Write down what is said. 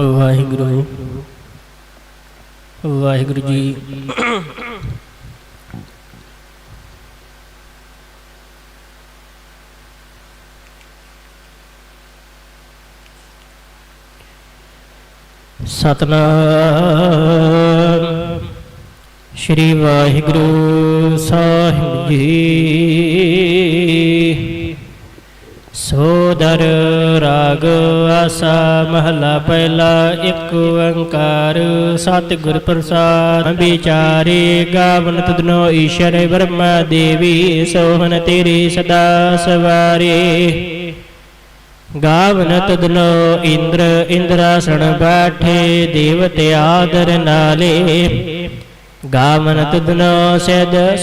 ਵਾਹਿਗੁਰੂ। ਵਾਹਿਗੁਰੂ ਜੀ। ਸਤਨਾਮ। ਸ਼੍ਰੀ ਵਾਹਿਗੁਰੂ ਸਾਹਿਬ ਜੀ। ਸੋਦਰ ਰਾਗ ਆਸਾ ਮਹਲਾ ਪਹਿਲਾ ਇੱਕ ਓੰਕਾਰ ਸਤਿਗੁਰ ਪ੍ਰਸਾਦ ਵਿਚਾਰੇ ਗਾਵਨ ਤਦਨੋ ਈਸ਼ਰ ਬ੍ਰਹਮਾ ਦੇਵੀ ਸੋਹਨ ਤੇਰੀ ਸਦਾ ਸਵਾਰੇ। ਗਾਵਨ ਤਦਨੋ ਇੰਦਰ ਇੰਦਰਾਸਣ ਬੈਠੇ ਦੇਵਤੇ ਆਦਰ ਨਾਲੇ। ਗਾਵਨ ਤਦਨੋ ਸਦ